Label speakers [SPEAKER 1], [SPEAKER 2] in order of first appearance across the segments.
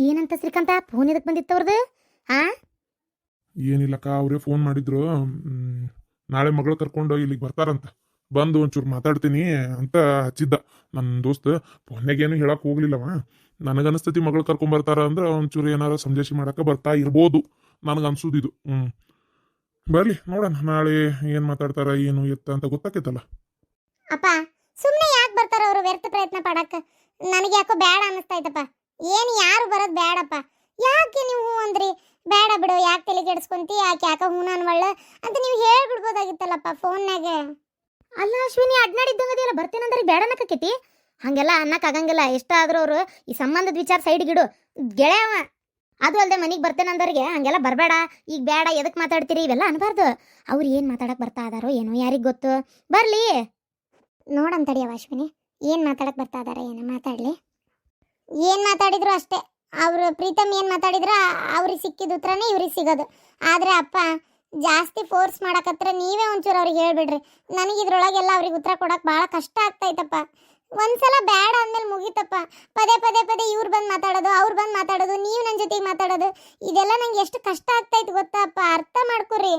[SPEAKER 1] ಏನಂತ ಶ್ರೀಕಾಂತ? ಫೋನ್ ಎದಕ್ ಬಂದಿತ್ತು ಅವ್ರದ್ದು ಹಾ
[SPEAKER 2] ಏನಿಲ್ಲಕ್ಕ ಅವರೇ ಫೋನ್ ಮಾಡಿದ್ರು. ಮ್, ನಾಳೆ ಮಗಳು ಕರ್ಕೊಂಡು ಇಲ್ಲಿಗೆ ಬರ್ತಾರಂತ. ಬಂದು ಒಂಚೂರು ಮಾತಾಡ್ತೀನಿ ಅಂತ ಹಚ್ಚಿದ್ದ. ನನ್ನ ದೋಸ್ತ ಫೋನ್ಯಾಗೇನು ಹೇಳಕ್ ಹೋಗ್ಲಿಲ್ಲವ. ನನಗನ್ನಿಸ್ತತಿ ಮಗಳು ಕರ್ಕೊಂಡ್ ಬರ್ತಾರ ಅಂದ್ರೆ ಒಂಚೂರು ಏನಾರ ಸಂದೇಶ ಮಾಡಕ ಬರ್ತಾ ಇರ್ಬೋದು. ನನಗೆ ಅನ್ಸುದಿದು ಹ್ಮ್. ಬರ್ಲಿ ನೋಡೋಣ ನಾಳೆ ಏನ್ ಮಾತಾಡ್ತಾರ ಏನು ಎತ್ತ ಅಂತ ಗೊತ್ತಾಕೈತಲ್ಲ.
[SPEAKER 3] ಅಪ್ಪ ಸುಮ್ಮನೆ ಯಾಕೆ ಬರ್ತಾರ ಅವರು? ವ್ಯರ್ಥ ಪ್ರಯತ್ನ ಪಡಕ್ಕ ನನಗೆ ಯಾಕೋ ಬೇಡ ಅನ್ನಿಸ್ತೈತಪ್ಪ ಏನು ಯಾರು ಬರೋದು ಬೇಡಪ್ಪ ಯಾಕೆ ನೀವು ಅಂದ್ರಿ? ಬೇಡ ಬಿಡು ಯಾಕೆ ತಲೆ ಕೆಡಿಸ್ಕೊಂತಿ ಯಾಕೆ ಯಾಕೆ ಹ್ಞೂ ಅನ್ವಳ್ಳ? ಅಂತ ನೀವು ಹೇಳ್ಬಿಡ್ಬೋದಾಗಿತ್ತಲ್ಲಪ್ಪ ಫೋನ್ನಾಗೆ
[SPEAKER 1] ಅಲ್ಲ ಅಶ್ವಿನಿ ಅಡ್ನಾಡಿದ್ದಂಗದಿಲ್ಲ ಬರ್ತೇನಂದ್ರೆ ಬೇಡ ಅನ್ನಕೈತಿ ಹಂಗೆಲ್ಲ ಅನ್ನಕ್ಕೆ ಆಗಂಗಿಲ್ಲ. ಎಷ್ಟಾದ್ರೂ ಅವರು ಈ ಸಂಬಂಧದ ವಿಚಾರ ಸೈಡ್ಗಿಡು ಗೆಳೆಯವ ಅದು ಅಲ್ಲದೆ ಮನೆಗೆ ಬರ್ತೇನಂದವ್ರಿಗೆ ಹಂಗೆಲ್ಲ ಬರಬೇಡ. ಈಗ ಬೇಡ ಎದಕ್ಕೆ ಮಾತಾಡ್ತೀರಿ? ಇವೆಲ್ಲ ಅನ್ಬಾರ್ದು. ಅವ್ರು ಏನು ಮಾತಾಡಕ್ಕೆ ಬರ್ತಾ ಇದಾರೋ ಏನೋ ಯಾರಿಗೆ ಗೊತ್ತು. ಬರಲಿ.
[SPEAKER 3] ನೋಡಂತಡಿಯವ ಅಶ್ವಿನಿ. ಏನು ಮಾತಾಡಕ್ಕೆ ಬರ್ತಾ ಇದಾರೆ ಏನೋ ಮಾತಾಡ್ಲಿ. ಏನು ಮಾತಾಡಿದ್ರು ಅಷ್ಟೇ. ಅವರು ಪ್ರೀತಮ್ ಏನು ಮಾತಾಡಿದ್ರು, ಅವ್ರಿಗೆ ಸಿಕ್ಕಿದ ಉತ್ತರನೇ ಇವ್ರಿಗೆ ಸಿಗೋದು. ಆದರೆ ಅಪ್ಪ, ಜಾಸ್ತಿ ಫೋರ್ಸ್ ಮಾಡಕತ್ರ ನೀವೇ ಒಂಚೂರು ಅವ್ರಿಗೆ ಹೇಳ್ಬಿಡ್ರಿ. ನನಗೆ ಇದ್ರೊಳಗೆಲ್ಲ ಅವ್ರಿಗೆ ಉತ್ತರ ಕೊಡೋಕೆ ಭಾಳ ಕಷ್ಟ ಆಗ್ತೈತಪ್ಪ. ಒಂದ್ಸಲ ಬೇಡ ಅಂದಮೇಲೆ ಮುಗೀತಪ್ಪ. ಪದೇ ಪದೇ ಪದೇ ಇವ್ರು ಬಂದು ಮಾತಾಡೋದು, ಅವ್ರು ಬಂದು ಮಾತಾಡೋದು, ನೀವು ನನ್ನ ಜೊತೆಗೆ ಮಾತಾಡೋದು, ಇದೆಲ್ಲ ನಂಗೆ ಎಷ್ಟು ಕಷ್ಟ ಆಗ್ತೈತೆ ಗೊತ್ತಾ ಅಪ್ಪ, ಅರ್ಥ ಮಾಡ್ಕೊರಿ.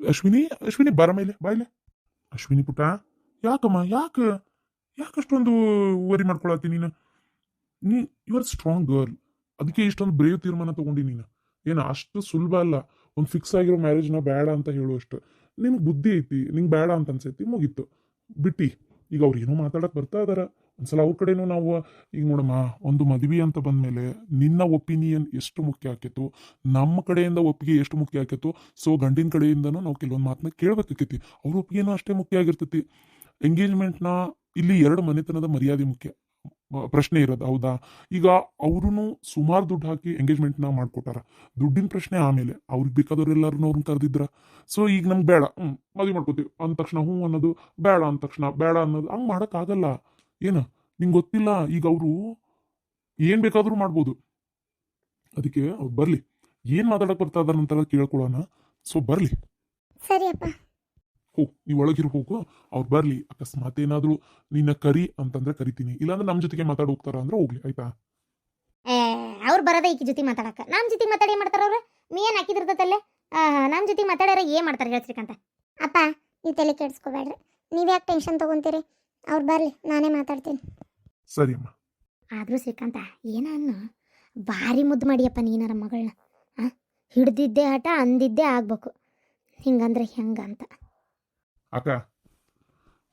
[SPEAKER 2] ಅಶ್ವಿನಿ ಅಶ್ವಿನಿ ಬರ ಮೇಲೆ ಬಾಯ್ಲೆ ಅಶ್ವಿನಿ ಪುಟ್ಟ, ಯಾಕಮ್ಮ, ಯಾಕೆ, ಯಾಕಷ್ಟೊಂದು ವರಿ ಮಾಡ್ಕೊಳತ್ತಿ ನೀನು? ನೀ ಯು ಆರ್ ಸ್ಟ್ರಾಂಗ್ ಗರ್ಲ್ ಅದಕ್ಕೆ ಇಷ್ಟೊಂದು ಬ್ರೇವ್ ತೀರ್ಮಾನ ತಗೊಂಡಿ ನೀನು. ಏನು ಅಷ್ಟು ಸುಲಭ ಅಲ್ಲ. ಒಂದು ಫಿಕ್ಸ್ ಆಗಿರೋ ಮ್ಯಾರೇಜ್ನ ಬೇಡ ಅಂತ ಹೇಳುವಷ್ಟು ನಿಮ್ಗೆ ಬುದ್ಧಿ ಐತಿ, ನಿಂಗೆ ಬೇಡ ಅಂತ ಅನ್ಸೈತಿ, ಮುಗೀತು. ಬಿಟ್ಟಿ. ಈಗ ಅವ್ರು ಏನೋ ಮಾತಾಡಕ್ಕೆ ಬರ್ತಾ ಇದಾರ. ಒಂದ್ಸಲ ಅವ್ರ ಕಡೆನೂ ನಾವು, ಈಗ ನೋಡಮ್ಮ, ಒಂದು ಮದುವೆ ಅಂತ ಬಂದ ಮೇಲೆ ನಿನ್ನ ಒಪಿನಿಯನ್ ಎಷ್ಟು ಮುಖ್ಯ ಆಕೈತು ನಮ್ಮ ಕಡೆಯಿಂದ ಒಪ್ಪಿಗೆ ಎಷ್ಟು ಮುಖ್ಯ ಆಕೈತು ಸೊ ಗಂಡಿನ ಕಡೆಯಿಂದನೂ ನಾವು ಕೆಲವೊಂದು ಮಾತನ್ನ ಕೇಳಬೇಕಾಕೈತಿ ಅವ್ರ ಒಪ್ಪಿಗೆನೂ ಅಷ್ಟೇ ಮುಖ್ಯ ಆಗಿರ್ತೈತಿ. ಎಂಗೇಜ್ಮೆಂಟ್ನ ಇಲ್ಲಿ ಎರಡು ಮನೆತನದ ಮರ್ಯಾದೆ ಮುಖ್ಯ. ಪ್ರಶ್ನೆ ಇರೋದು, ಹೌದಾ? ಈಗ ಅವ್ರೂ ಸುಮಾರು ದುಡ್ಡು ಹಾಕಿ ಎಂಗೇಜ್ಮೆಂಟ್ನ ಮಾಡ್ಕೊಟ್ಟಾರ. ದುಡ್ಡಿನ ಪ್ರಶ್ನೆ ಆಮೇಲೆ ಅವ್ರಿಗೆ ಬೇಕಾದವ್ರು ಎಲ್ಲರೂ ಅವ್ರನ್ನ ಕರೆದಿದ್ರ. ಸೊ ಈಗ ನಮ್ಗೆ ಬೇಡ ಹ್ಞೂ ಮದುವೆ ಮಾಡ್ಕೋತೀವಿ, ಅಂದ ತಕ್ಷಣ ಹ್ಞೂ ಅನ್ನೋದು, ಬೇಡ ಅಂದ ತಕ್ಷಣ, ಬೇಡ ಅನ್ನೋದು, ಹಂಗೆ ಮಾಡೋಕ್ಕಾಗಲ್ಲ ಏನು? ನಿಂಗೆ ಗೊತ್ತಿಲ್ಲ, ಈಗ ಅವರು ಏನು ಬೇಕಾದರೂ ಮಾಡ್ಬೋದು. ಅದಕ್ಕೆ ಅವ್ರು ಬರಲಿ. ಏನು ಮಾತಾಡಕ್ಕೆ ಬರ್ತಾ ಇದಾರೆ ಅಂತೆಲ್ಲ ಕೇಳ್ಕೊಳ್ಳೋಣ ಸೊ ಬರಲಿ.
[SPEAKER 3] ಸರಿಯಪ್ಪ
[SPEAKER 2] ಹೋ ನೀವು ಒಳಗಿರು ಹೋಗು ಅವ್ರು ಬರ್ಲಿ. ಅಕಸ್ಮಾತ್ ಏನಾದ್ರು ನಿನ್ನ ಕರಿ ಅಂತಂದ್ರೆ ಕರಿತೀನಿ. ಇಲ್ಲಾಂದ್ರೆ ನಮ್ಮ ಜೊತೆಗೆ ಮಾತಾಡಿ ಹೋಗ್ತಾರ ಅಂದ್ರೆ ಹೋಗ್ಲಿ ಆಯ್ತಾ?
[SPEAKER 1] ಏ ಅವ್ರು ಬರದ ಈಕಿ ಜೊತೆ ಮಾತಾಡಕ. ನಮ್ಮ ಜೊತೆ ಮಾತಾಡಿ ಏನ್ ಮಾಡ್ತಾರ ಅವ್ರು? ನೀ ಏನ್ ಹಾಕಿದಿರ್ತತಲ್ಲೇ ನಮ್ಮ ಜೊತೆ ಮಾತಾಡ್ಯಾರ ಏನ್ ಮಾಡ್ತಾರೆ ಹೇಳಿ ಶ್ರೀಕಾಂತ
[SPEAKER 3] ಅಪ್ಪ ನೀವು ತಲೆ ಕೆಡಿಸ್ಕೋಬೇಡ್ರಿ. ನೀವ್ಯಾಕೆ ಟೆನ್ಷನ್ ತಗೊಂತೀರಿ? ಅವ್ರು ಬರ್ಲಿ ನಾನೇ ಮಾತಾಡ್ತೀನಿ.
[SPEAKER 2] ಸರಿ ಅಮ್ಮ.
[SPEAKER 1] ಆದ್ರೂ ಶ್ರೀಕಾಂತ ಏನ ಅನ್ನು? ಭಾರಿ ಮುದ್ದು ಮಾಡಿಯಪ್ಪ ನೀನಾರ ಮಗಳನ್ನ ಆ ಹಿಡ್ದಿದ್ದೆ ಹಠ ಅಂದಿದ್ದೇ ಆಗ್ಬೇಕು. ಹಿಂಗಂದ್ರೆ ಹೆಂಗ ಅಂತ
[SPEAKER 2] ಅಕ್ಕ,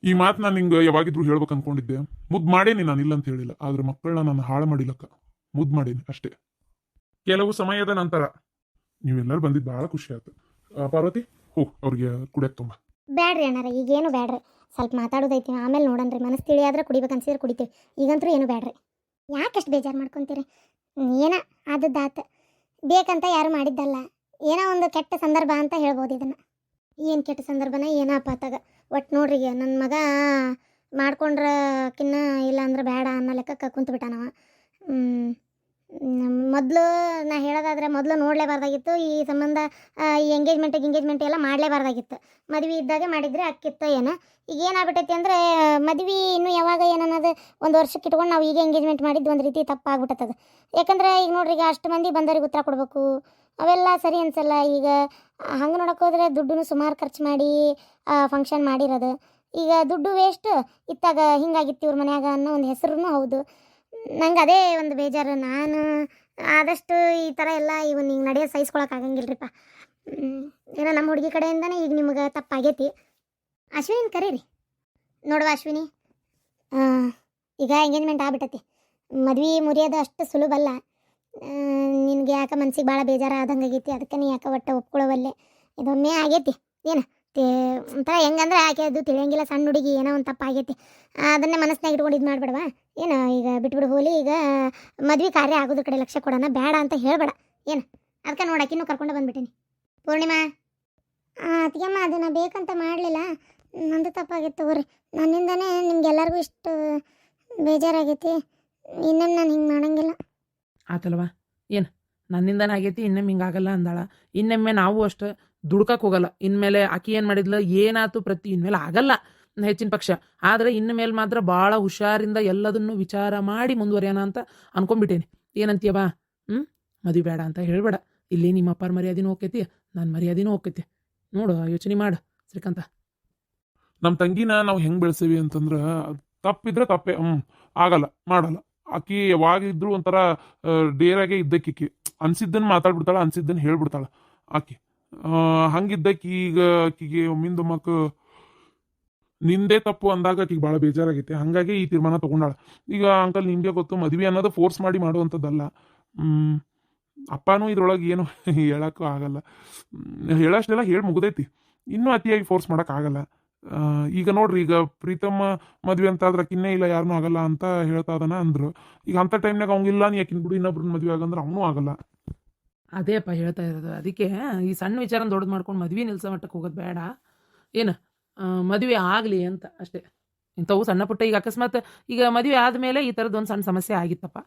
[SPEAKER 2] ಈ ಮಾತು ನಾನು ನಿಂಗೆ ಯಾವಾಗಿದ್ರು ಹೇಳ್ಬೇಕು ಅನ್ಕೊಂಡಿದ್ದೆ. ಮುದ್ದು ಮಾಡೇನಿ ನಾನು ಇಲ್ಲ ಅಂತ ಹೇಳಿಲ್ಲ. ಆದ್ರೆ ಮಕ್ಕಳನ್ನ ನಾನು ಹಾಳು ಮಾಡಿಲ್ಲಕ್ಕ. ಮುದ್ದು ಮಾಡೇನಿ ಅಷ್ಟೇ. ಕೆಲವು ಸಮಯದ ನಂತರ ನೀವೆಲ್ಲರೂ ಬಂದಿದ್ದು ಬಹಳ ಖುಷಿ ಆಯ್ತು. ಪಾರ್ವತಿ, ಹೋ, ಅವ್ರಿಗೆ ಕುಡಿಯಕ್ಕೆ ತುಂಬ
[SPEAKER 3] ಬ್ಯಾಡ್ರಿ ಅಣ್ಣಾರ, ಈಗೇನು ಬ್ಯಾಡ್ರಿ. ಸ್ವಲ್ಪ ಮಾತಾಡೋದೈತಿ, ಆಮೇಲೆ ನೋಡನ್ರಿ. ಮನಸ್ಸು ತಿಳಿಯಾದ್ರೆ ಕುಡಿಬೇಕು ಅನ್ಸಿದ್ರೆ ಕುಡಿತೀವಿ. ಈಗಂತೂ ಏನು ಬ್ಯಾಡ್ರಿ. ಯಾಕಷ್ಟು ಬೇಜಾರು ಮಾಡ್ಕೊತೀರಿ? ಏನ ಆದದ್ದಾತ. ಬೇಕಂತ ಯಾರು ಮಾಡಿದ್ದಲ್ಲ. ಏನೋ ಒಂದು ಕೆಟ್ಟ ಸಂದರ್ಭ ಅಂತ ಹೇಳ್ಬೋದು ಇದನ್ನು. ಏನು ಕೆಟ್ಟ ಸಂದರ್ಭನ ಏನಪ್ಪ ಆತಾಗ ಒಟ್ಟು ನೋಡ್ರಿ ನನ್ನ ಮಗ ಮಾಡ್ಕೊಂಡ್ರಕಿನ್ನ ಇಲ್ಲ ಅಂದ್ರೆ ಬೇಡ ಅನ್ನೋ ಲೆಕ್ಕಕ್ಕೆ ಕುಂತು ಬಿಟ್ಟಾನವ ಮೊದಲು ನಾ ಹೇಳೋದಾದ್ರೆ ಮೊದಲು ನೋಡಲೇಬಾರ್ದಾಗಿತ್ತು, ಈ ಸಂಬಂಧ ಈ ಎಂಗೇಜ್ಮೆಂಟ್ ಎಂಗೇಜ್ಮೆಂಟ್ ಎಲ್ಲ ಮಾಡಲೇಬಾರ್ದಾಗಿತ್ತು. ಮದುವೆ ಇದ್ದಾಗ ಮಾಡಿದರೆ ಅಕ್ಕಿತ್ತು ಏನೋ. ಈಗ ಏನಾಗ್ಬಿಟ್ಟೈತಿ ಅಂದರೆ ಮದುವೆ ಇನ್ನೂ ಯಾವಾಗ ಏನನ್ನೋದು ಒಂದು ವರ್ಷಕ್ಕೆ ಇಟ್ಕೊಂಡು ನಾವು ಈಗ ಎಂಗೇಜ್ಮೆಂಟ್ ಮಾಡಿದ್ದು ಒಂದು ರೀತಿ ತಪ್ಪಾಗ್ಬಿಟ್ಟದ ಯಾಕಂದ್ರೆ ಈಗ ನೋಡ್ರಿ ಈಗ ಅಷ್ಟು ಮಂದಿ ಬಂದವ್ರಿಗೆ ಉತ್ತರ ಕೊಡಬೇಕು. ಅವೆಲ್ಲ ಸರಿ ಅನ್ಸಲ್ಲ. ಈಗ, ಹಂಗೆ ನೋಡಕ್ಕೆ ಹೋದ್ರೆ ದುಡ್ಡು ಸುಮಾರು ಖರ್ಚು ಮಾಡಿ ಫಂಕ್ಷನ್ ಮಾಡಿರೋದು. ಈಗ ದುಡ್ಡು ವೇಸ್ಟ್ ಇತ್ತಾಗ ಹಿಂಗಾಗಿತ್ತು ಇವ್ರ ಮನ್ಯಾಗ ಅನ್ನೋ ಒಂದು ಹೆಸರು ಹೌದು. ನಂಗೆ ಅದೇ ಒಂದು ಬೇಜಾರು. ನಾನು ಆದಷ್ಟು ಈ ಥರ ಎಲ್ಲ ಇವನ್ ಹಿಂಗೆ ನಡೆಯೋದು ಸಹಿಸ್ಕೊಳಕ್ಕೆ ಆಗಂಗಿಲ್ರಿಪ್ಪ. ಏನೋ ನಮ್ಮ ಹುಡುಗಿ ಕಡೆಯಿಂದನೇ ಈಗ ನಿಮ್ಗೆ ತಪ್ಪಾಗೈತಿ. ಅಶ್ವಿನಿ ಕರೀರಿ. ನೋಡುವ ಅಶ್ವಿನಿ. ಈಗ ಎಂಗೇಜ್ಮೆಂಟ್ ಆಗ್ಬಿಟ್ಟತಿ. ಮದ್ವೆ ಮುರಿಯೋದು ಅಷ್ಟು ಸುಲಭ ಅಲ್ಲ ನಿನಗೆ ಯಾಕೆ ಮನ್ಸಿಗೆ ಭಾಳ ಬೇಜಾರು ಆದಂಗೆ ಆಗೈತಿ ಅದಕ್ಕೆ ನೀ ಯಾಕೆ ಒಟ್ಟು ಒಪ್ಕೊಳ್ಳೋವಲ್ಲೆ ಇದೊಮ್ಮೆ ಆಗೈತಿ. ಏನು? ತೇ, ಒಂಥರ ಹೆಂಗಂದ್ರೆ ಆಕೆ ಅದು ತಿಳಿಯಂಗಿಲ್ಲ, ಸಣ್ಣ ಹುಡುಗಿ, ಏನೋ ಒಂದು ತಪ್ಪಾಗೈತಿ. ಅದನ್ನೇ ಮನಸ್ಸಿನಾಗ ಇಟ್ಕೊಂಡು ಇದು ಮಾಡ್ಬೇಡವಾ? ಏನು, ಈಗ ಬಿಟ್ಬಿಡು ಹೋಲಿ, ಈಗ ಮದ್ವೆ ಕಾರ್ಯ ಆಗೋದ್ರ ಕಡೆ ಲಕ್ಷ್ಯ ಕೊಡೋಣ, ಬೇಡ ಅಂತ ಹೇಳ್ಬೇಡ. ಏನು? ಅದಕ್ಕೆ ನೋಡಾಕಿನ್ನೂ ಕರ್ಕೊಂಡು ಬಂದ್ಬಿಟ್ಟೀನಿ. ಪೂರ್ಣಿಮಾ? ಅದಕ್ಕೆಮ್ಮ ಅದನ್ನು ಬೇಕಂತ ಮಾಡಲಿಲ್ಲ. ನಂದು ತಪ್ಪಾಗಿತ್ತು ತಗೋರಿ. ನನ್ನಿಂದನೇ ನಿಮ್ಗೆಲ್ಲರಿಗೂ ಇಷ್ಟು ಬೇಜಾರಾಗೈತಿ. ಇನ್ನೇನು ನಾನು ಹಿಂಗೆ ಮಾಡಂಗಿಲ್ಲ.
[SPEAKER 4] ಆತಲ್ವಾ? ಏನು? ನನ್ನಿಂದನೇ ಆಗೈತಿ, ಇನ್ನೊಮ್ಮೆ ಹಿಂಗಾಗಲ್ಲ ಅಂದಾಳ. ಇನ್ನೊಮ್ಮೆ ನಾವು ಅಷ್ಟು ದುಡ್ಕಕ್ಕೆ ಹೋಗಲ್ಲ. ಇನ್ಮೇಲೆ ಆಕಿ ಏನು ಮಾಡಿದ್ಲು? ಏನಾತು ಪ್ರತಿ, ಇನ್ಮೇಲೆ ಆಗಲ್ಲ ಹೆಚ್ಚಿನ ಪಕ್ಷ. ಆದರೆ ಇನ್ನು ಮೇಲೆ ಮಾತ್ರ ಭಾಳ ಹುಷಾರಿಂದ ಎಲ್ಲದನ್ನು ವಿಚಾರ ಮಾಡಿ ಮುಂದುವರಿಯೋಣ ಅಂತ ಅನ್ಕೊಂಡ್ಬಿಟ್ಟೇನೆ. ಏನಂತೀಯ ಬಾ? ಹ್ಞೂ ಮದುವೆ ಬೇಡ ಅಂತ ಹೇಳಬೇಡ. ಇಲ್ಲಿ ನಿಮ್ಮ ಅಪ್ಪಾರ ಮರ್ಯಾದಿನೂ ಹೋಗ್ತೈತಿ ನನ್ನ ಮರ್ಯಾದಿನೂ ಹೋಗ್ತೈತಿ ನೋಡು, ಯೋಚನೆ ಮಾಡು, ಶ್ರೀಕಂತ.
[SPEAKER 2] ನಮ್ಮ ತಂಗಿನ ನಾವು ಹೆಂಗೆ ಬೆಳೆಸೀವಿ ಅಂತಂದ್ರೆ, ತಪ್ಪಿದ್ರೆ ತಪ್ಪೇ ಹ್ಞೂ ಆಗಲ್ಲ, ಮಾಡಲ್ಲ. ಆಕಿ ಯಾವಾಗಿದ್ರು ಒಂಥರ ಡೇರಾಗೆ ಇದ್ದಕ್ಕಿಕ್ಕಿ ಅನ್ಸಿದ್ದನ್ನು ಮಾತಾಡ್ಬಿಡ್ತಾಳ ಅನ್ಸಿದ್ದನ್ನು ಹೇಳ್ಬಿಡ್ತಾಳ ಆಕಿ. ಹಂಗಿದ್ದಕ್ಕಿ ಈಗ ಆಕಿಗೆ ಒಮ್ಮಿಂದ ಮಕ್ಕ ನಿಂದೇ ತಪ್ಪು ಅಂದಾಗ ಆಕಿಗೆ ಭಾಳ ಬೇಜಾರಾಗೈತೆ. ಹಂಗಾಗಿ ಈ ತೀರ್ಮಾನ ತಗೊಂಡಾಳ. ಈಗ ಅಂಕಲ್ ನಿಮಗೆ ಗೊತ್ತು ಮದ್ವೆ ಅನ್ನೋದು ಫೋರ್ಸ್ ಮಾಡಿ ಮಾಡುವಂಥದ್ದಲ್ಲ. ಅಪ್ಪನೂ ಇದ್ರೊಳಗೆ ಏನು ಹೇಳಕ್ಕೂ ಆಗಲ್ಲ. ಹೇಳೋಷ್ಟೆಲ್ಲ ಹೇಳಿ ಮುಗ್ದೈತಿ. ಇನ್ನೂ ಅತಿಯಾಗಿ ಫೋರ್ಸ್ ಆ, ಈಗ ನೋಡ್ರಿ, ಈಗ ಪ್ರೀತಮ್ಮ ಮದ್ವೆ ಅಂತ ಆದ್ರೆ ಆಕಿನ್ನೇ ಇಲ್ಲ ಯಾರನ್ನೂ ಆಗಲ್ಲ ಅಂತ ಹೇಳ್ತಾ ಅದನ ಅಂದ್ರು. ಈಗ ಅಂತ ಟೈಮ್ನಾಗ ಅವಂಗಿಲ್ಲ ನೀ ಯಾಕಿನ್ ಬಿಡು, ಇನ್ನೊಬ್ರನ್ನ ಮದ್ವೆ ಆಗಂದ್ರೆ ಅವನು ಆಗಲ್ಲ.
[SPEAKER 4] ಅದೇಪ್ಪ ಹೇಳ್ತಾ ಇರೋದು. ಅದಕ್ಕೆ ಈ ಸಣ್ಣ ವಿಚಾರ ದೊಡ್ಡದು ಮಾಡ್ಕೊಂಡು ಮದ್ವೆ ನಿಲ್ಸ ಮಟ್ಟಕ್ಕೆ ಹೋಗೋದು ಬೇಡ. ಏನು ಮದುವೆ ಆಗಲಿ ಅಂತ ಅಷ್ಟೇ. ಇಂಥವು ಸಣ್ಣ ಪುಟ್ಟ, ಈಗ ಅಕಸ್ಮಾತ್ ಈಗ ಮದುವೆ ಆದಮೇಲೆ ಈ ಥರದ್ದು ಒಂದು ಸಣ್ಣ ಸಮಸ್ಯೆ ಆಗಿತ್ತಪ್ಪ.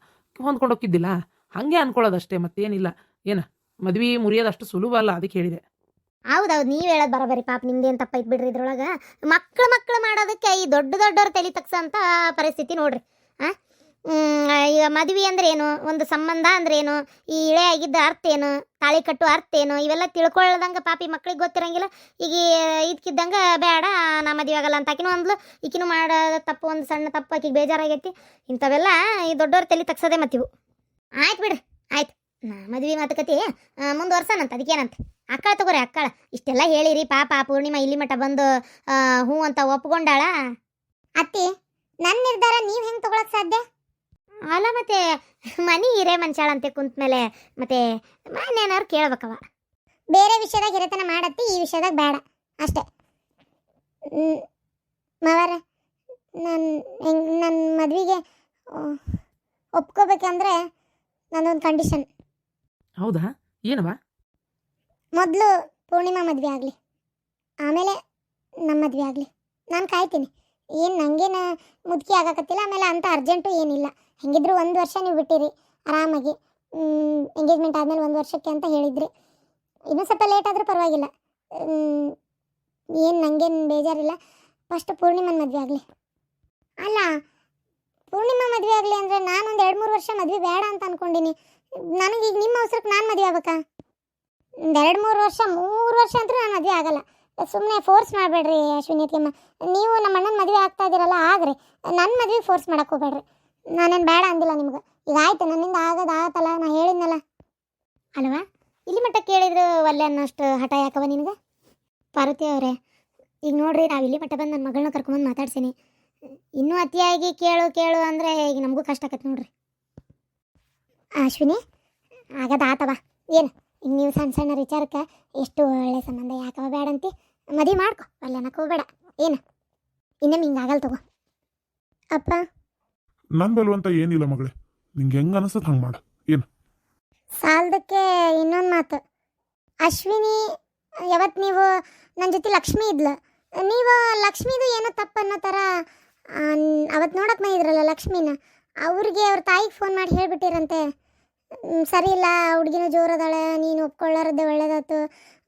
[SPEAKER 4] ಹೊಂದ್ಕೊಂಡು ಹೋಗಿದ್ದಿಲ್ಲ ಹಾಗೆ ಅನ್ಕೊಳ್ಳೋದಷ್ಟೇ ಮತ್ತೇನಿಲ್ಲ. ಏನು, ಮದುವೆ ಮುರಿಯೋದು ಅಷ್ಟು ಸುಲಭ ಅಲ್ಲ, ಅದಕ್ಕೆ ಹೇಳಿದೆ.
[SPEAKER 3] ಹೌದೌದು, ನೀವು ಹೇಳೋದು ಬರೋಬರಿ ಪಾಪ ನಿಮ್ದೇನು ತಪ್ಪ ಬಿಡ್ರಿ ಇದ್ರೊಳಗೆ. ಮಕ್ಳು ಮಕ್ಳು ಮಾಡೋದಕ್ಕೆ ಈ ದೊಡ್ಡ ದೊಡ್ಡವ್ರ ತಲೆ ತಗ್ಸೋಂಥ ಪರಿಸ್ಥಿತಿ ನೋಡ್ರಿ. ಹಾಂ ಈಗ ಮದುವೆ ಅಂದ್ರೆ ಏನು? ಒಂದು ಸಂಬಂಧ ಅಂದ್ರೆ ಏನು? ಈ ಇಳೆ ಆಗಿದ್ದ ಅರ್ಥ ಏನು? ತಾಳಿ ಕಟ್ಟು ಅರ್ಥ ಏನು? ಇವೆಲ್ಲ ತಿಳ್ಕೊಳ್ಳದಂಗ ಪಾಪಿ ಮಕ್ಳಿಗೆ ಗೊತ್ತಿರಂಗಿಲ್ಲ. ಈಗ ಇದ್ಕಿದ್ದಂಗೆ ಬೇಡ, ನಾ ಮದುವೆ ಆಗಲ್ಲ ಅಂತ ಆಕಿನೂ ಅಂದ್ಲು. ಈಕಿನೂ ಮಾಡೋದು ತಪ್ಪು, ಒಂದು ಸಣ್ಣ ತಪ್ಪು ಆಕಿಗೆ ಬೇಜಾರಾಗೈತಿ. ಇಂಥವೆಲ್ಲ ಈ ದೊಡ್ಡವ್ರ ತಲೆ ತಗ್ಸೋದೇ ಮತ್ತಿವು. ಆಯ್ತು ಬಿಡ್ರಿ, ಆಯ್ತು. ಮದುವೆ ಮಾತುಕತೆ ಮುಂದುವರ್ಸನಂತ ಅದಕ್ಕೇನಂತ ಅಕ್ಕಳ ತಗೋರಿ ಅಕ್ಕಳ. ಇಷ್ಟೆಲ್ಲ ಹೇಳಿರಿ ಪಾಪ ಪೂರ್ಣಿಮ ಇಲ್ಲಿ ಮಠ ಬಂದು ಹ್ಞೂ ಅಂತ ಒಪ್ಕೊಂಡಾಳ? ಅತ್ತಿ ನನ್ನ ನಿರ್ಧಾರ ನೀವು ಹೆಂಗೆ ತಗೊಳಕ್ ಸಾಧ್ಯ? ಅಲ್ಲ ಮತ್ತೆ ಮನಿ ಇರೇ ಮನುಷ್ಯಾಳಂತೆ ಕುಂತ ಮೇಲೆ ಮತ್ತೆ ಮನೇನಾರು ಕೇಳ್ಬೇಕವ. ಬೇರೆ ವಿಷಯದಾಗ ಹಿರೇತನ ಮಾಡತ್ತಿ ಈ ವಿಷಯದಾಗ ಬೇಡ. ಅಷ್ಟೇ. ಮವರ ನನ್ನ ನನ್ನ ಮದ್ವೆಗೆ ಒಪ್ಕೋಬೇಕಂದ್ರೆ ನನ್ನೊಂದು ಕಂಡೀಷನ್
[SPEAKER 4] ಹೌದಾ? ಏನವ
[SPEAKER 3] ಮೊದಲು ಪೂರ್ಣಿಮಾ ಮದುವೆ ಆಗಲಿ. ಆಮೇಲೆ ನಮ್ಮ ಮದುವೆ ಆಗಲಿ. ನಾನು ಕಾಯ್ತೀನಿ. ಏನು ನನಗೇನು ಮುದುಕಿ ಆಗಕತ್ತಿಲ್ಲ, ಆಮೇಲೆ ಅಂಥ ಅರ್ಜೆಂಟು ಏನಿಲ್ಲ. ಹೆಂಗಿದ್ರು ಒಂದು ವರ್ಷ ನೀವು ಬಿಟ್ಟಿರಿ, ಆರಾಮಾಗಿ. ಎಂಗೇಜ್ಮೆಂಟ್ ಆದಮೇಲೆ ಒಂದು ವರ್ಷಕ್ಕೆ ಅಂತ ಹೇಳಿದ್ರಿ. ಇನ್ನೂ ಸ್ವಲ್ಪ ಲೇಟ್ ಆದರೂ ಪರವಾಗಿಲ್ಲ. ಏನು ನನಗೇನು ಬೇಜಾರಿಲ್ಲ. ಫಸ್ಟ್ ಪೂರ್ಣಿಮನ ಮದುವೆ ಆಗಲಿ. ಅಲ್ಲ, ಪೂರ್ಣಿಮಾ ಮದುವೆ ಆಗಲಿ ಅಂದರೆ ನಾನೊಂದು ಎರಡು ಮೂರು ವರ್ಷ ಮದುವೆ ಬೇಡ ಅಂತ ಅಂದ್ಕೊಂಡಿನಿ ನನಗೀಗ ನಿಮ್ಮ ಅವಸರಕ್ಕೆ ನಾನು ಮದುವೆ ಆಗ್ಬೇಕಾ? ಎರಡು ಮೂರು ವರ್ಷ ಮೂರು ವರ್ಷ ಅಂತೂ ನಾನು ಮದುವೆ ಆಗಲ್ಲ. ಸುಮ್ಮನೆ ಫೋರ್ಸ್ ಮಾಡಬೇಡ್ರಿ ಅಶ್ವಿನಿ ಅಮ್ಮ ನೀವು ನಮ್ಮ ಅಣ್ಣನ ಮದುವೆ ಆಗ್ತಾ ಇದ್ದೀರಲ್ಲ, ಆಗ್ರಿ. ನನ್ನ ಮದುವೆ ಫೋರ್ಸ್ ಮಾಡಕ್ಕೆ ಹೋಗ್ಬೇಡ್ರಿ. ನಾನೇನು ಬೇಡ ಅಂದಿಲ್ಲ ನಿಮ್ಗೆ. ಈಗ ಆಯ್ತು, ನನ್ನಿಂದ ಆಗೋದು ಆಗತ್ತಲ್ಲ ನಾನು ಹೇಳಿದ್ನಲ್ಲ. ಅಲ್ವಾ? ಇಲ್ಲಿ ಮಟ್ಟ ಕೇಳಿದ್ರು ಒಲ್ಲೆ ಅನ್ನೋಷ್ಟು ಹಠ ಯಾಕವ ನಿನಗೆ? ಪಾರ್ವತಿ ಅವರೇ, ಈಗ ನೋಡ್ರಿ, ನಾವು ಇಲ್ಲಿ ಮಟ್ಟ ಬಂದು ನನ್ನ ಮಗಳನ್ನ ಕರ್ಕೊಂಬಂದು ಮಾತಾಡ್ಸೀನಿ. ಇನ್ನೂ ಅತಿಯಾಗಿ ಕೇಳು ಕೇಳು ಅಂದರೆ ಈಗ ನಮಗೂ ಕಷ್ಟ ಆಕತ್ತೆ ನೋಡ್ರಿ. ಅಶ್ವಿನಿ ಆಗದ ಆತವ ಏನು ಈಗ ನೀವು ಸಣ್ಣ ಸಣ್ಣ ವಿಚಾರಕ್ಕೆ ಎಷ್ಟು ಒಳ್ಳೆ ಸಂಬಂಧ ಯಾಕವ ಬೇಡ ಅಂತಿ ಮದುವೆ ಮಾಡ್ಕೊ ಅಲ್ಲನಕ್ಕೆ ಹೋಗ್ಬೇಡ. ಏನು ಹಿಂಗೆ ಆಗಲ್ಲ ತಗೋ. ಅಪ್ಪ.
[SPEAKER 2] ನನ್ ಬಲವಂತ ಏನಿಲ್ಲ ಮಗಳೇ ನಿಂಗೆ ಹೆಂಗ್ ಹಂಗೆ ಮಾಡು. ಏನು?
[SPEAKER 3] ಸಾಲದಕ್ಕೆ ಇನ್ನೊಂದು ಮಾತು. ಅಶ್ವಿನಿ ಯಾವತ್ತು ನೀವು ನನ್ನ ಜೊತೆ ಲಕ್ಷ್ಮಿ ಇದ್ಲು ನೀವು ಲಕ್ಷ್ಮಿದು ಏನೋ ತಪ್ಪು ಅನ್ನೋ ಥರ ಅವತ್ತು ನೋಡಕ್ಕೆ ಬಂದಿದ್ರಲ್ಲ ಲಕ್ಷ್ಮಿನ ಅವ್ರಿಗೆ ಅವ್ರ ತಾಯಿಗೆ ಫೋನ್ ಮಾಡಿ ಹೇಳ್ಬಿಟ್ಟಿರಂತೆ. "ಹ್ಮ್, ಸರಿ ಇಲ್ಲ, ಹುಡುಗಿನ ಜೋರದಾಳೆ ನೀನು ಒಪ್ಕೊಳ್ಳಾರದೆ ಒಳ್ಳೇದಾಯ್ತು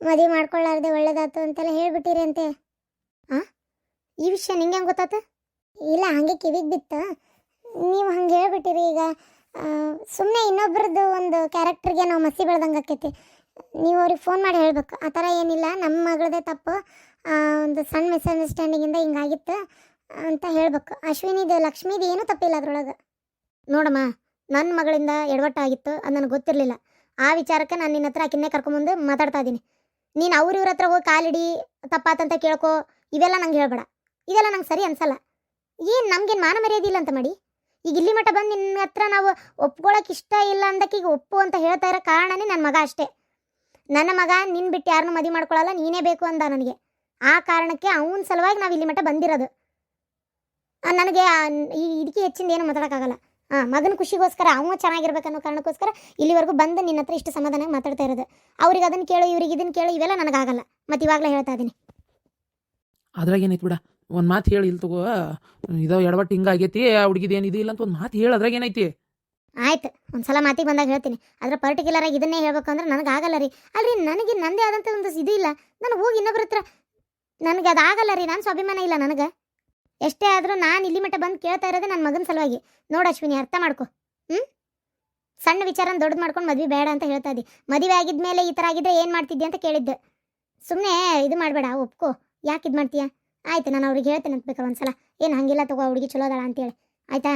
[SPEAKER 3] ಮದುವೆ ಮಾಡ್ಕೊಳ್ಳಾರದೆ ಒಳ್ಳೇದಾಯ್ತು ಅಂತೆಲ್ಲ ಹೇಳ್ಬಿಟ್ಟಿರಿ ಅಂತೆ. ಹಾಂ ಈ ವಿಷಯ ನಿಂಗೆ ಹೆಂಗೆ ಗೊತ್ತಾತು? ಇಲ್ಲ, ಹಾಗೆ ಕಿವಿಗೆ ಬಿತ್ತು. ನೀವು ಹಂಗೆ ಹೇಳ್ಬಿಟ್ಟಿರಿ ಈಗ. ಸುಮ್ಮನೆ ಇನ್ನೊಬ್ರದ್ದು ಒಂದು ಕ್ಯಾರೆಕ್ಟರ್ಗೆ ನಾವು ಮಸಿ ಬೆಳ್ದಂಗೆ ಆಕೈತಿ. ನೀವು ಅವ್ರಿಗೆ ಫೋನ್ ಮಾಡಿ ಹೇಳ್ಬೇಕು. ಆ ಥರ ಏನಿಲ್ಲ ನಮ್ಮ ಮಗಳದೇ ತಪ್ಪು. ಒಂದು ಸಣ್ಣ ಮಿಸ್ಅಂಡರ್ಸ್ಟ್ಯಾಂಡಿಂಗಿಂದ ಹಿಂಗಾಗಿತ್ತು ಅಂತ ಹೇಳ್ಬೇಕು. ಅಶ್ವಿನಿದು ಲಕ್ಷ್ಮೀದು ಏನೂ ತಪ್ಪಿಲ್ಲ ಅದ್ರೊಳಗೆ. ನೋಡಮ್ಮ ನನ್ನ ಮಗಳಿಂದ ಎಡವಟ್ಟಾಗಿತ್ತು, ಅದು ನನಗೆ ಗೊತ್ತಿರಲಿಲ್ಲ. ಆ ವಿಚಾರಕ್ಕೆ ನಾನು ನಿನ್ನ ಹತ್ರ ಆಕಿನ್ನೇ ಕರ್ಕೊಂಬಂದು ಮಾತಾಡ್ತಾ ಇದ್ದೀನಿ ನೀನು ಅವ್ರ ಇವ್ರ ಹತ್ರ ಹೋಗಿ ಕಾಲಿಡಿ, ತಪ್ಪಾತಂತ ಕೇಳ್ಕೊ, ಇವೆಲ್ಲ ನಂಗೆ ಹೇಳ್ಬೇಡ. ಇದೆಲ್ಲ ನಂಗೆ ಸರಿ ಅನ್ಸಲ್ಲ. ಏನು ನಮಗೇನು ಮಾನ ಮರ್ಯಾದೆ ಇಲ್ಲ ಅಂತ ಮಾಡಿ? ಈಗ ಇಲ್ಲಿ ಮಟ್ಟ ಬಂದು ನಿನ್ನ ಹತ್ರ ನಾವು ಒಪ್ಕೊಳಕ್ಕೆ ಇಷ್ಟ ಇಲ್ಲ ಅಂದಕ್ಕೆ ಈಗ ಒಪ್ಪು ಅಂತ ಹೇಳ್ತಾ ಇರೋ ಕಾರಣನೇ ನನ್ನ ಮಗ ಅಷ್ಟೇ. ನನ್ನ ಮಗ ನಿನ್ನ ಬಿಟ್ಟು ಯಾರನ್ನೂ ಮದುವೆ ಮಾಡ್ಕೊಳ್ಳಲ್ಲ ನೀನೇ ಬೇಕು ಅಂದ ನನಗೆ. ಆ ಕಾರಣಕ್ಕೆ ಅವನ ಸಲುವಾಗಿ ನಾವು ಇಲ್ಲಿ ಮಟ್ಟ ಬಂದಿರೋದು. ನನಗೆ ಇದಕ್ಕೆ ಹೆಚ್ಚಿಂದ ಏನು ಮಾತಾಡೋಕ್ಕಾಗಲ್ಲ. ಹಾಂ ಮಗನ ಖುಷಿಗೋಸ್ಕರ ಅವನು ಚೆನ್ನಾಗಿರ್ಬೇಕನ್ನೋ ಕಾರಣಕ್ಕೋಸ್ಕರ ಇಲ್ಲಿವರೆಗೂ ಬಂದು ನಿನ್ನ ಹತ್ರ ಇಷ್ಟು ಸಮಾಧಾನ ಮಾತಾಡ್ತಾ ಇರೋದು. ಅವ್ರಿಗೆ ಅದನ್ನು ಕೇಳು ಇವ್ರಿಗೆ ಇದನ್ನು ಕೇಳು ಇವೆಲ್ಲ ನನಗಾಗಲ್ಲ. ಮತ್ತು ಇವಾಗಲೇ ಹೇಳ್ತಾ ಇದ್ದೀನಿ
[SPEAKER 4] ಅದ್ರಾಗ ಏನೈತಿ ಬಿಡ ಒಂದು ಮಾತು ಹೇಳಿ ಇಲ್ಲಿ ತಗೋ. ಇದೋ ಎಡವಟ್ಟು ಹಿಂಗಾಗೈತಿ ಹುಡುಗಿದು ಏನಿದೆ ಇಲ್ಲ ಅಂತ ಒಂದು ಮಾತು ಹೇಳಿ ಅದ್ರಾಗ ಏನೈತಿ
[SPEAKER 3] ಆಯ್ತು ಒಂದ್ಸಲ ಮಾತಿಗೆ ಬಂದಾಗ ಹೇಳ್ತೀನಿ. ಆದ್ರೆ ಪರ್ಟಿಕ್ಯುಲರ್ ಆಗಿ ಇದನ್ನೇ ಹೇಳ್ಬೇಕು ಅಂದ್ರೆ ನನಗೆ ಆಗಲ್ಲ ರೀ. ಅಲ್ರಿ ನನಗೆ ನಂದೇ ಆದಂಥ ಒಂದು ಇದು ಇಲ್ಲ. ನಾನು ಹೋಗಿ ಇನ್ನೊಬ್ರ ಹತ್ರ ನನಗೆ ಅದು ಆಗಲ್ಲ ರೀ ನಾನು ಸ್ವಾಭಿಮಾನ ಇಲ್ಲ ನನಗೆ. ಎಷ್ಟೇ ಆದರೂ ನಾನು ಇಲ್ಲಿ ಮಟ್ಟ ಬಂದು ಕೇಳ್ತಾ ಇರೋದೇ ನನ್ನ ಮಗನ ಸಲುವಾಗಿ. ನೋಡು ಅಶ್ವಿನಿ, ಅರ್ಥ ಮಾಡ್ಕೊ. ಹ್ಞೂ ಸಣ್ಣ ವಿಚಾರನ ದೊಡ್ಡದು ಮಾಡ್ಕೊಂಡು ಮದುವೆ ಬೇಡ ಅಂತ ಹೇಳ್ತಾ ಇದ್ದಿ. ಮದುವೆ ಆಗಿದ್ಮೇಲೆ ಈ ಥರ ಆಗಿದ್ರೆ ಏನು ಮಾಡ್ತಿದ್ದೆ ಅಂತ ಕೇಳಿದ್ದೆ. ಸುಮ್ಮನೆ ಇದು ಮಾಡಬೇಡ, ಒಪ್ಕೋ. ಯಾಕೆ ಇದು ಮಾಡ್ತೀಯಾ? ಆಯ್ತು, ನಾನು ಅವ್ರಿಗೆ ಹೇಳ್ತೇನೆ ಅಂತ ಬೇಕಾದ್ರೆ ಒಂದ್ಸಲ. ಏನು ಹಂಗಿಲ್ಲ ತಗೋ ಹುಡುಗಿ ಚಲೋ ಅದಾಳ ಅಂತೇಳಿ ಆಯ್ತಾ?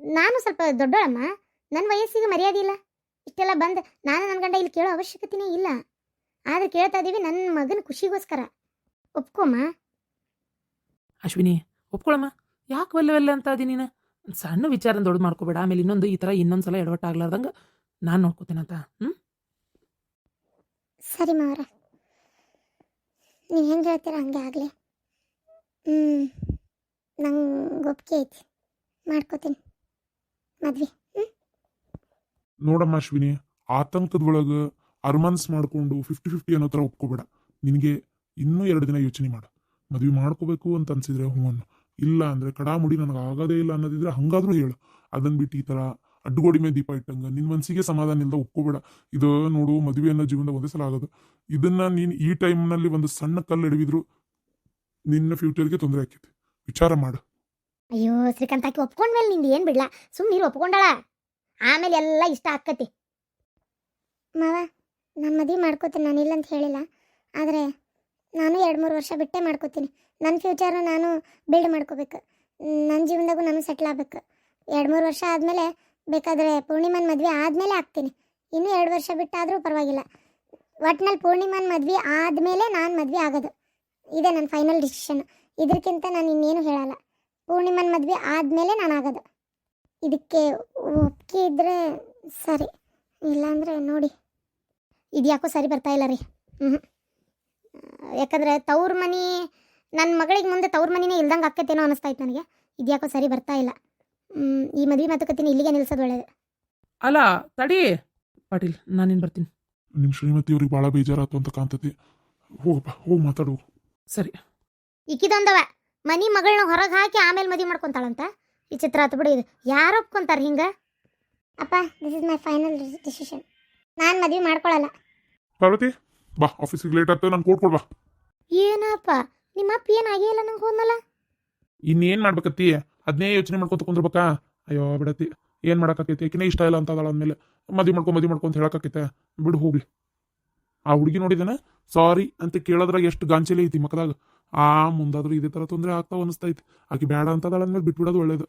[SPEAKER 3] ನಾನು ಸ್ವಲ್ಪ ದೊಡ್ಡೋಳಮ್ಮ. ನನ್ನ ವಯಸ್ಸಿಗೆ ಮರ್ಯಾದೆ ಇಲ್ಲ. ಇಷ್ಟೆಲ್ಲ ಬಂದು ನಾನು ನನ್ನ ಗಂಡ ಇಲ್ಲಿ ಕೇಳೋ ಅವಶ್ಯಕತೆನೇ ಇಲ್ಲ. ಆದ್ರೆ ಕೇಳ್ತಾ ಇದ್ದೀವಿ ನನ್ನ ಮಗನ ಖುಷಿಗೋಸ್ಕರ. ಒಪ್ಕೊಮ್ಮ.
[SPEAKER 4] ಅಶ್ವಿನಿ ಒಪ್ಕೊಳಮ್ಮ? ಯಾಕೆ ಒಲ್ಲೆ ಒಲ್ಲೆ ಅಂತ ಅದಿ ನೀನು? ಸಣ್ಣ ವಿಚಾರ ದೊಡ್ಡದು ಮಾಡ್ಕೋಬೇಡ. ಆಮೇಲೆ ಇನ್ನೊಂದು ಈ ಥರ ಇನ್ನೊಂದು ಸಲ ಎಡವಟ್ಟಾಗ್ಲಾರ್ದಂಗೆ ನಾನು ನೋಡ್ಕೋತೀನಂತ ಹ್ಞೂ
[SPEAKER 3] ಸರಿ ಮಾವರ. ನೀವು ಹೆಂಗೆ ಹೇಳ್ತೀರ ಹಂಗೆ ಆಗಲಿ. ಹ್ಞೂ ನಂಗೆ ಒಪ್ಪಿಗೆ ಐತಿ. ಮಾಡ್ಕೋತೀನಿ. ಮದ್ವೆ. ಹ್ಞೂ
[SPEAKER 2] ನೋಡಮ್ಮ ಅಶ್ವಿನಿ ಆತಂಕದೊಳಗ ಅರ್ಮನ್ಸ್ ಮಾಡಿಕೊಂಡು ಫಿಫ್ಟಿ ಫಿಫ್ಟಿ ಅನ್ನೋ ಥರ ಒಪ್ಕೋಬೇಡ. ನಿನಗೆ ಇನ್ನೂ ಎರಡು ದಿನ ಯೋಚನೆ ಮಾಡು. ಮದುವೆ ಮಾಡ್ಕೋಬೇಕು ಅಂತ ಅನ್ಸಿದ್ರೆ ಹೂವನ್ನು. ಇಲ್ಲ ಅಂದ್ರೆ ಕಡಾಮುಡಿ ನನಗೆ ಆಗೋದೇ ಇಲ್ಲ ಅನ್ನೋದಿದ್ರೆ ಹಂಗಾದ್ರೂ ಹೇಳು. ಅದನ್ನ ಬಿಟ್ಟು ಈ ತರ ಅಡ್ಡುಗೋಡಿ ಮೇಲೆ ದೀಪ ಇಟ್ಟಂಗ ನಿನ್ನ ಮನಸ್ಸಿಗೆ ಸಮಾಧಾನ ಇಲ್ಲದ ಒಪ್ಕೋಬೇಡ. ಇದು ನೋಡು ಮದುವೆ ಅನ್ನೋ ಜೀವನದ ಒಂದೇ ಸಲ ಆಗೋದು. ಇದನ್ನ ನೀನು ಈ ಟೈಮ್ನಲ್ಲಿ ಒಂದು ಸಣ್ಣ ಕಲ್ಲು ಎಡವಿದ್ರು ನಿನ್ನ ಫ್ಯೂಚರ್ಗೆ ತೊಂದರೆ ಆಕೈತಿ ವಿಚಾರ ಮಾಡು.
[SPEAKER 3] ಅಯ್ಯೋ ಶ್ರೀಕಾಂತ್ ಆಕಿ ಒಪ್ಕೊಂಡ್ಮೇಲೆ ನಿಂದು ಏನು ಬಿಡ್ಲ? ಸುಮ್ಮನೆ ನೀರು ಒಪ್ಕೊಂಡಾಳ? ಆಮೇಲೆ ಎಲ್ಲ ಇಷ್ಟ ಆಕ್ಕತಿ. ಮಾವ ನಮ್ಮ ಮದುವೆ ಮಾಡ್ಕೋತೀನಿ ನಾನು ಇಲ್ಲ ಅಂತ ಹೇಳಿಲ್ಲ. ಆದರೆ ನಾನು ಎರಡು ಮೂರು ವರ್ಷ ಬಿಟ್ಟೇ ಮಾಡ್ಕೋತೀನಿ. ನನ್ನ ಫ್ಯೂಚರ್ನ ನಾನು ಬಿಲ್ಡ್ ಮಾಡ್ಕೋಬೇಕು. ನನ್ನ ಜೀವನದಾಗೂ ನಾನು ಸೆಟ್ಲ್ ಆಗಬೇಕು. ಎರಡು ಮೂರು ವರ್ಷ ಆದಮೇಲೆ ಬೇಕಾದರೆ ಪೂರ್ಣಿಮಾನ್ ಮದುವೆ ಆದಮೇಲೆ ಆಗ್ತೀನಿ ಇನ್ನೂ ಎರಡು ವರ್ಷ ಬಿಟ್ಟಾದರೂ ಪರವಾಗಿಲ್ಲ. ಒಟ್ನಲ್ಲಿ ಪೂರ್ಣಿಮಾನ್ ಮದುವೆ ಆದಮೇಲೆ ನಾನು ಮದುವೆ ಆಗೋದು. ಇದೇ ನನ್ನ ಫೈನಲ್ ಡಿಸಿಷನ್ ಇದಕ್ಕಿಂತ ನಾನು ಇನ್ನೇನು ಹೇಳಲ್ಲ. ಪೂರ್ಣಿಮನ ಮದುವೆ ಆದಮೇಲೆ ನಾನು ಆಗೋದು. ಇದಕ್ಕೆ ಒಪ್ಪಿಗೆ ಇದ್ದರೆ ಸರಿ. ಇಲ್ಲಾಂದರೆ ನೋಡಿ. ಇದು ಯಾಕೋ ಸರಿ ಬರ್ತಾ ಇಲ್ಲ ರೀ. ಹ್ಞೂ ಯಾಕಂದ್ರೆ ತವ್ರ ಮನೆ ನನ್ನ ಮಗಳಿಗೆ ಮುಂದೆ ತವ್ರ ಮನಿನೇ ಇಲ್ದಂಗೆ ಆಕೈತೇನೋ ಅನಿಸ್ತಾ ಇತ್ತು ನನಗೆ. ಇದ್ಯಾಕೋ ಸರಿ ಬರ್ತಾ ಇಲ್ಲ. ಈ ಮದುವೆ ಮಾತುಕತೆನ ಇಲ್ಲಿಗೆ ನಿಲ್ಸೋದು ಒಳ್ಳೇದು.
[SPEAKER 4] ಅಲ್ಲ ತಡಿ. ಪಾಟೀಲ್ ನಾನೇನು ಬರ್ತೀನಿ.
[SPEAKER 2] ನಿಮ್ಮ ಶ್ರೀಮತಿ ಅವ್ರಿಗೆ ಭಾಳ ಬೇಜಾರಾತು ಅಂತ ಕಾಣ್ತತಿ. ಹೋಗಪ್ಪ ಹೋಗಿ ಮಾತಾಡು.
[SPEAKER 4] ಸರಿ.
[SPEAKER 3] ಇಕ್ಕಿದೊಂದವ ಮನಿ ಮಗಳನ್ನ ಹೊರಗೆ ಹಾಕಿ ಆಮೇಲೆ ಮದುವೆ ಮಾಡ್ಕೊಂತಾಳಂತ? ಈ ಚಿತ್ರ ಹತ್ತು ಬಿಡಿ ಇದು. ಯಾರು ಒಪ್ಕೊಂತಾರೆ ಹಿಂಗೆ? ಅಪ್ಪ this is my final decision ನಾನು ಮದುವೆ ಮಾಡ್ಕೊಳ್ಳಲ್ಲ
[SPEAKER 2] ಪಾರ್ವತಿ? ಬಾ ಆಫೀಸಿಗೆ ಲೇಟ್ ಆಗ್ತದೆ ನಾನು ಕೊಡ್ಕೊಡ್ ಬಾ.
[SPEAKER 3] ಏನಪ್ಪ? ನಿಮ್ಮ ಅಪ್ಪ ಏನಾಗೇ ಇಲ್ಲ ನಂಗೆ ಹೋದ್ನಲ್ಲ
[SPEAKER 2] ಇನ್ನೇನ್ ಮಾಡ್ಬೇಕತ್ತಿ? ಅದನ್ನೇ ಯೋಚನೆ ಮಾಡ್ಕೊಂತ ಕುಂದ್ರಬೇಕಾ ಅಯ್ಯೋ ಬಿಡತ್ತಿ. ಏನ್ ಮಾಡಕ್ಕಾಕೈತಿ? ಆಕಿನೇ ಇಷ್ಟ ಇಲ್ಲ ಅಂತ ಅದಾಳ ಅಂದ್ಮೇಲೆ. ಮದ್ವಿ ಮಾಡ್ಕೊ ಮದುವೆ ಮಾಡ್ಕೊಂತ ಹೇಳಕ್ಕಾಕೈತೆ. ಬಿಡು ಹೋಗ್ಲಿ. ಆ ಹುಡುಗಿ ನೋಡಿದನ? ಸಾರಿ ಅಂತ ಕೇಳೋದ್ರಾಗ ಎಷ್ಟು ಗಾಂಚಲಿ ಐತಿ ಮಕ್ಕದಾಗ. ಆ ಮುಂದಾದ್ರೂ ಇದೇ ತರ ತೊಂದರೆ ಆಗ್ತಾವ ಅನಿಸ್ತೈತಿ ಆಕಿ ಬೇಡ ಅಂತ ಅದಾಳ ಅಂದ್ಮೇಲೆ ಬಿಟ್ಬಿಡೋದು ಒಳ್ಳೇದು.